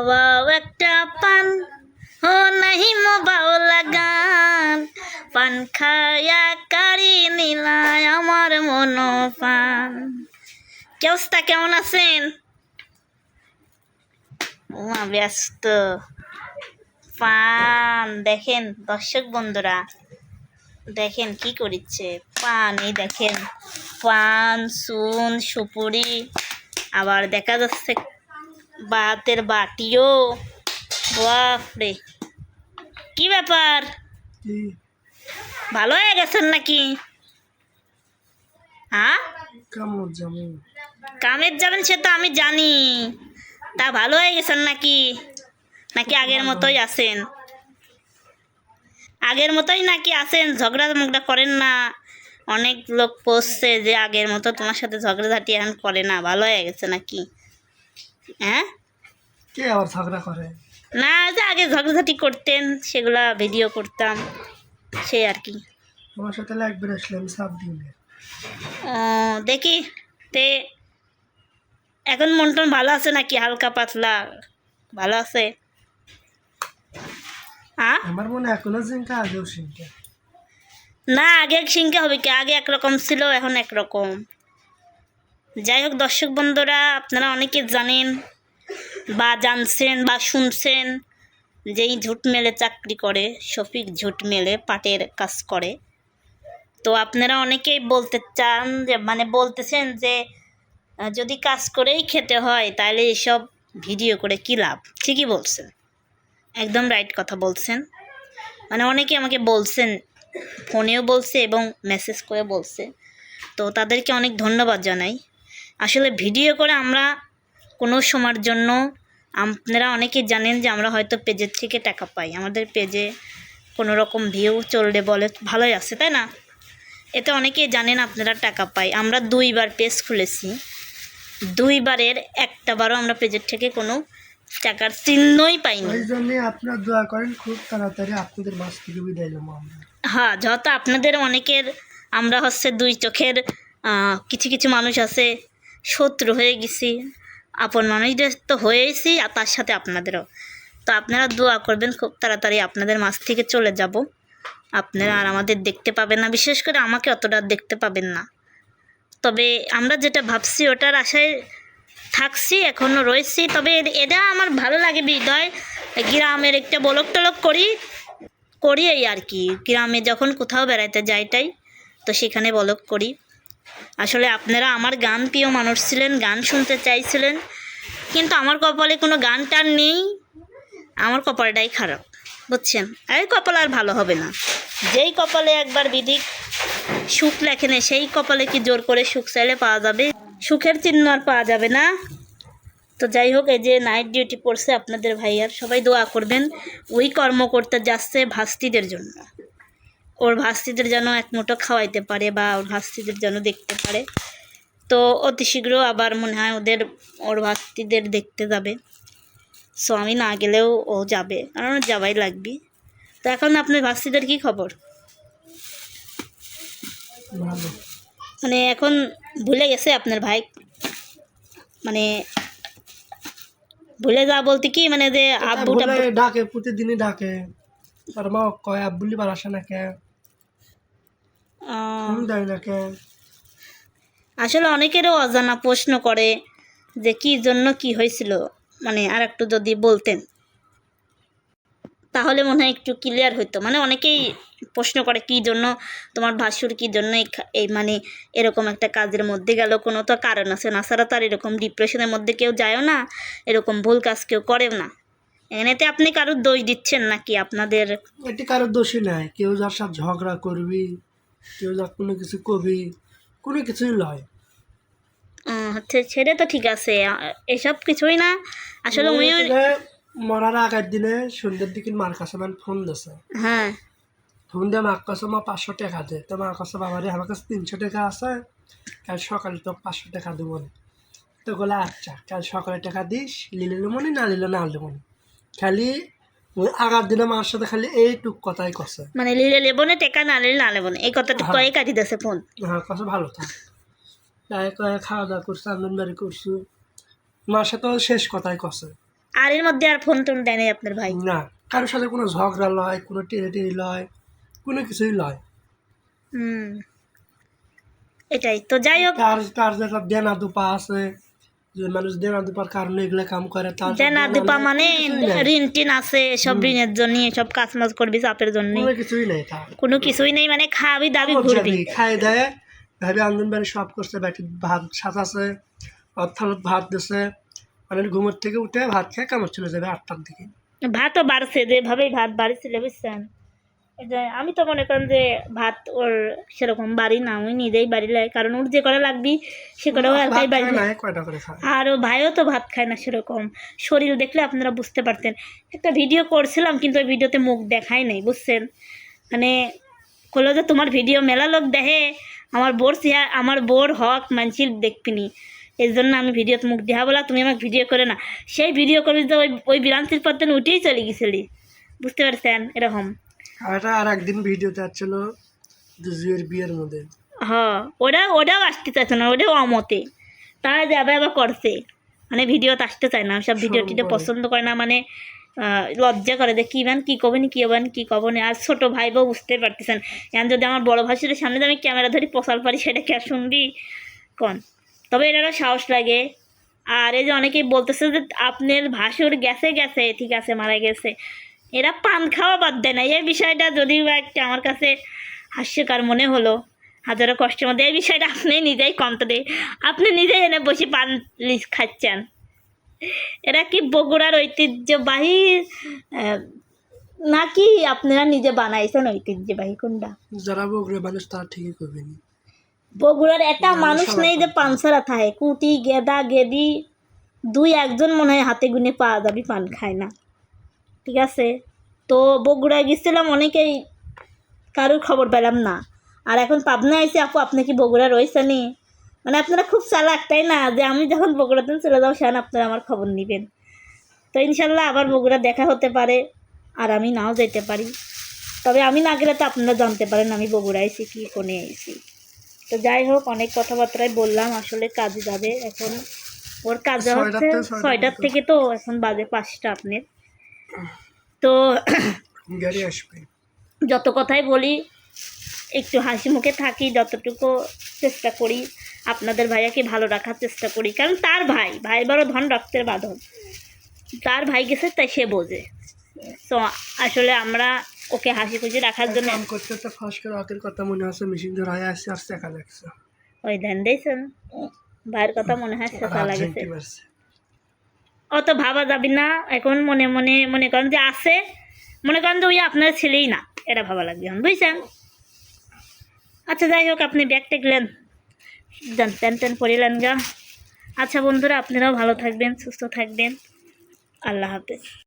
বাবাও একটা পান। ও নাহি মো বাউলা গান। পান খায়া কারি নিলায় আমার মন পান কি অবস্থা? কেমন আছেন? উমা, ব্যস্ত। পান, দেখেন দর্শক বন্ধুরা, দেখেন কি করিচ্ছে। পান, এই দেখেন, পান সুন সুপুরি, আবার দেখা যাচ্ছে বাতের বাটিও। বাপরে। কি ব্যাপার? ভালো হয়ে গেছেন নাকি? হ্যাঁ কামের যাবেন সে তো আমি জানি। তা ভালো হয়ে গেছেন নাকি? নাকি আগের মতোই আছেন? আগের মতোই নাকি আছেন? ঝগড়া মগড়া করেন না। অনেক লোক পোষছে যে আগের মতো তোমার সাথে ঝগড়াঝাটি এখন করে না। ভালো হয়ে গেছে নাকি? হ্যাঁ? কে আবার ঝগড়া করে? না যে আগে ঝগড়াঝাটি করতেন সেগুলা ভিডিও করতাম সে আর কি। সাথে আসলাম দিনে। ও দেখি তে এখন মন টন ভালো আছে নাকি? হালকা পাতলা ভালো আছে? হ্যাঁ আমার মনে এখনও আগেও না আগে এক সিংকে হবে কি? আগে একরকম ছিল এখন একরকম। যাই হোক, দর্শক বন্ধুরা, আপনারা অনেকে জানেন বা জানছেন বা শুনছেন যেই ঝুট মেলে চাকরি করে, শফিক ঝুট মেলে পাটের কাজ করে। তো আপনারা অনেকেই বলতে চান যে মানে বলতেছেন যে যদি কাজ করেই খেতে হয়, তাহলে এসব ভিডিও করে কী লাভ? ঠিকই বলছেন। একদম রাইট কথা বলছেন। মানে অনেকে আমাকে বলছেন, ফোনেও বলছে এবং মেসেজ করে বলছে। তো তাদেরকে অনেক ধন্যবাদ জানাই। আসলে ভিডিও করে আমরা কোনো সময়ের জন্য আপনারা অনেকে জানেন যে আমরা হয়তো পেজের থেকে টাকা পাই। আমাদের পেজে কোনো রকম ভিউ চললে বলে ভালোই আছে তাই না? এতে অনেকেই জানেন আপনারা টাকা পাই। আমরা দুইবার পেজ খুলেছি। দুইবারের একটা বারও আমরা পেজের থেকে কোনো টাকার চিহ্নই পাইনি। ওই জন্যে আপনারা দোয়া করেন খুব তাড়াতাড়ি আপনাদের মাছ থেকে বিদায় নেব আমরা। হ্যাঁ যত আপনাদের অনেকের আমরা হচ্ছে দুই চোখের কিছু কিছু মানুষ আছে শত্রু হয়ে গেছি। আপন মানুষদের তো হয়েছি আর তার সাথে আপনাদেরও। তো আপনারা দোয়া করবেন খুব তাড়াতাড়ি আপনাদের মাছ থেকে চলে যাব। আপনারা আর আমাদের দেখতে পাবেন না, বিশেষ করে আমাকে অতটা দেখতে পাবেন না। তবে আমরা যেটা ভাবছি ওটার আশায় থাকছি এখনও রয়েছি। তবে এটা আমার ভালো লাগে হৃদয় গ্রামের একটা বলক টলক করি করি এই আর কি। গ্রামে যখন কোথাও বেড়াতে যাইটাই তো সেখানে বলক করি। আসলে আপনারা আমার গান প্রিয় মানুষ ছিলেন, গান শুনতে চাইছিলেন, কিন্তু আমার কপালে কোনো গান টান নেই। আমার কপালটাই খারাপ, বুঝছেন? এই কপাল আর ভালো হবে না। যেই কপালে একবার বিধি সুখ লেখে নেই সেই কপালে কি জোর করে সুখ চাইলে পাওয়া যাবে? সুখের চিহ্ন আর পাওয়া যাবে না। তো যাই হোক, এই যে নাইট ডিউটি পড়ছে আপনাদের ভাইয়ার, সবাই দোয়া করবেন, ওই কর্ম করতে যাচ্ছে ভাস্তিদের জন্য। ওর ভাস্তিদের যেন এক মুঠো খাওয়াইতে পারে বা ওর ভাস্তিদের যেন দেখতে পারে। তো অতি শীঘ্র আবার মনে হয় ওদের ওর ভাস্তিদের দেখতে যাবে। সো আমি না গেলেও ও যাবে। কারণ যাবাই লাগবে। তো এখন আপনার ভাস্তিদের কি খবর? মানে এখন ভুলে গেছে আপনার ভাই? মানে ভুলে যা বলতে কি? মানে যে আব্বু বলে টাব্বু ডাকে প্রতিদিনই ডাকে। আর মা কয় আব্বুলি বার আসে না কে আসলে অনেকেরও অজানা প্রশ্ন করে যে কি জন্য কি হয়েছিল। মানে আর একটু যদি বলতেন। তাহলে মনে হয় একটু ক্লিয়ার হতো মানে অনেকেই প্রশ্ন করে কি জন্য তোমার ভাসুর কি জন্য এই মানে এরকম একটা কাজের মধ্যে গেল? কোনো তো কারণ আছে না। ছাড়া তো আর এরকম ডিপ্রেশনের মধ্যে কেউ যায়ও না। এরকম ভুল কাজ কেউ করেও না। এনেতে আপনি কারোর দোষ দিচ্ছেন নাকি আপনাদের? এটি কারও দোষী নাই। কেউ যার সাথে ঝগড়া করবি কেউ কোনো কিছু কবি কোনো কিছুই হচ্ছে ছেড়ে তো ঠিক আছে এসব কিছুই না। আসলে মরার আগের দিনে সন্ধ্যের দিকে মার কাছে আমার ফোন দিছে। হ্যাঁ। ফোন দিয়ে মার কাছে মা পাঁচশো টাকা দেয় তো মার কাছে বাবা রে আমার কাছে তিনশো টাকা আছে কাল সকালে তো পাঁচশো টাকা দেবো তো বলে আচ্ছা কাল সকালে টাকা দিস লিলে মনে না লিলে না দেবো খালি আগার দিনে মার সাথে খালি এইটুক কথাই কছে মানে লিলে লেবো না টেকা না লিলে না লেবো না এই কথাটুকু হ্যাঁ। কয়ে কাটি দিয়েছে ফোন। হ্যাঁ কছে ভালো থাক। তাই কয়ে খাওয়া দাওয়া করছে আন্দন বাড়ি করছু। মার সাথে শেষ কথাই কছে আর এর মধ্যে আর ফোন টোন দেয় নাই আপনার ভাই? না কারোর সাথে কোনো ঝগড়া লয় কোনো টেনে টেনে লয় কোনো কিছুই লয়। হুম। এটাই। তো যাই হোক। কার কার যেটা দেনা দুপা আছে যে মানুষ দেনা দুপার কারণে এগুলো কাম করে তার দেনা দুপা মানে ঋণ টিন আছে সব ঋণের জন্য সব কাজ মাজ করবি চাপের জন্য। কোনো কিছুই নেই তার। কোনো কিছুই নেই মানে খাবি দাবি ঘুরবি। খাই দেয় ভাবে আন্দন বাড়ি সব করছে বাটি ভাত সাজাছে অর্থাৎ ভাত দিছে মানে ঘুমের থেকে উঠে ভাত খেয়ে কামড় চলে যাবে আটটার দিকে। ভাতও বাড়ছে যেভাবেই ভাত বাড়ছিল বুঝছেন? যে আমি তো মনে করেন যে ভাত ওর সেরকম বাড়ি না আমি নিজেই বাড়ি লাই কারণ ওর যে করা লাগবি সে একাই বাড়ি আর ও ভাইও তো ভাত খায় না সেরকম। শরীর দেখলে আপনারা বুঝতে পারতেন। একটা ভিডিও করছিলাম কিন্তু ওই ভিডিওতে মুখ দেখাই নাই বুঝছেন? মানে কলো যে তোমার ভিডিও মেলা লোক দেখে আমার বোর সিয়া আমার বোর হক মানসির দেখবিনি। এই জন্য আমি ভিডিওতে মুখ দেখা বলা তুমি আমাকে ভিডিও করে না। সেই ভিডিও করে যে ওই ওই বিরান্তির পর দিন উঠেই চলে গেছিলি। বুঝতে পারছেন? এরকম। আর এটা আর একদিন ভিডিওতে আসছিল জুয়ের বিয়ের মধ্যে। হ ওরা ওটাও আসতে চাইছে না ওটাও অমতে। তারা যাবে আবার করছে। মানে ভিডিওতে আসতে চায় না সব ভিডিও টিডিও পছন্দ করে না মানে লজ্জা করে যে কী বান কী কবেন কী হবেন কী কবেন আর ছোটো ভাই বউ বুঝতে পারতেছেন। এখন যদি আমার বড় ভাষীর সামনে আমি ক্যামেরা ধরি পশাল পারি সেটা কে শুনবি? কন? তবে এটারও সাহস লাগে। আর এই যে অনেকেই বলতেছে যে আপনার ভাসুর গেছে গেছে ঠিক আছে মারা গেছে। এরা পান খাওয়া বাদ দেয় না। এই বিষয়টা যদিও বা একটা আমার কাছে হাস্যকর মনে হলো হাজারো কষ্টের মধ্যে। এই বিষয়টা আপনি নিজেই কমতে দেয় আপনি নিজেই এনে বসে পান খাচ্ছেন। এরা কি বগুড়ার ঐতিহ্যবাহী নাকি আপনারা নিজে বানাইছেন ঐতিহ্যবাহী? কোনটা? যারা বগুড়ে মানুষ তারা ঠিকই করবে নি। বগুড়ার একটা মানুষ নেই যে পানসারা থাকে। কুটি গেদা গেদি দুই একজন মনে হয় হাতে গুনে পাওয়া যাবে পান খায় না। ঠিক আছে? তো বগুড়ায় গেছিলাম অনেকেই কারোর খবর পেলাম না। আর এখন পাবনা এসে আপু আপনি কি বগুড়া রয়েছেনি মানে আপনারা খুব চালাক তাই না? যে আমি যখন বগুড়াতে চলে যাব সেখানে আপনারা আমার খবর নেবেন। তো ইনশাল্লাহ আবার বগুড়া দেখা হতে পারে আর আমি নাও যেতে পারি। তবে আমি না গেলে তো আপনারা জানতে পারেন আমি বগুড়া এসে কি কোনে এসেছি তো যাই হোক অনেক কথাবার্তায় বললাম আসলে কাজে যাবে এখন। ওর কাজে হচ্ছে ছয়টার থেকে তো এখন বাজে পাঁচটা আপনার। তো যত কথাই বলি একটু হাসি মুখে থাকি যতটুকু চেষ্টা করি আপনাদের ভাইয়াকে ভালো রাখার চেষ্টা করি। কারণ তার ভাই ভাই বড় ধন রক্তের বাঁধন। তার ভাই গেছে তাই সে বোঝে। তো আসলে আমরা ওকে হাসি খুশি রাখার জন্য করতে তো ফাঁস করে আকের কথা মনে আছে মেশিন ধরে হয়ে আসছে আর চেকা লাগছে। ওই ধ্যান দিয়েছেন? ভাইয়ের কথা মনে হয় লাগেছে অত ভাবা যাবে না। এখন মনে মনে মনে করেন যে আছে। মনে করেন যে ওই আপনার ছেলেই না। এটা ভাবা লাগবে এখন, বুঝছেন? আচ্ছা যাই হোক, আপনি ব্যাগ টেকলেন জান প্যান ট্যান পরিলেন গা। আচ্ছা বন্ধুরা, আপনারাও ভালো থাকবেন, সুস্থ থাকবেন। আল্লাহ হাফেজ।